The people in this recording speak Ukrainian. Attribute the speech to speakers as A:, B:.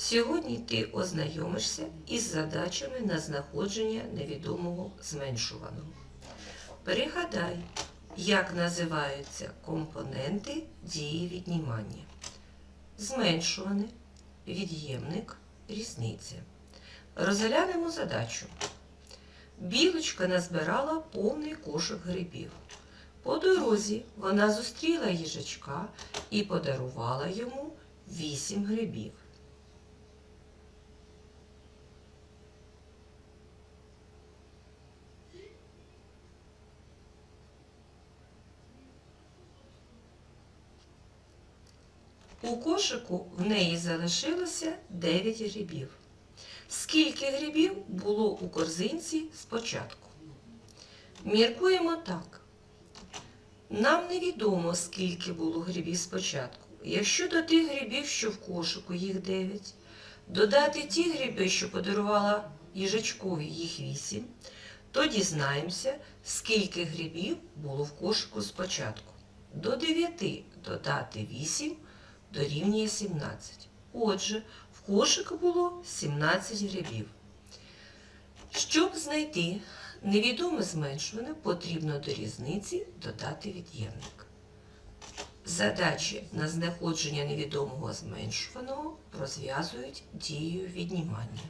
A: Сьогодні ти ознайомишся із задачами на знаходження невідомого зменшуваного. Пригадай, як називаються компоненти дії віднімання. Зменшуване, від'ємник, різниця. Розглянемо задачу. Білочка назбирала повний кошик грибів. По дорозі вона зустріла їжачка і подарувала йому вісім грибів. У кошику в неї залишилося 9 грибів. Скільки грибів було у корзинці спочатку? Міркуємо так. Нам невідомо, скільки було грибів спочатку. Якщо до тих грибів, що в кошику, їх 9, додати ті гриби, що подарувала їжачкові, їх 8, то дізнаємося, скільки грибів було в кошику спочатку. До 9 додати 8 дорівнює 17. Отже, в кошику було 17 грибів. Щоб знайти невідоме зменшуване, потрібно до різниці додати від'ємник. Задачі на знаходження невідомого зменшуваного розв'язують дією віднімання.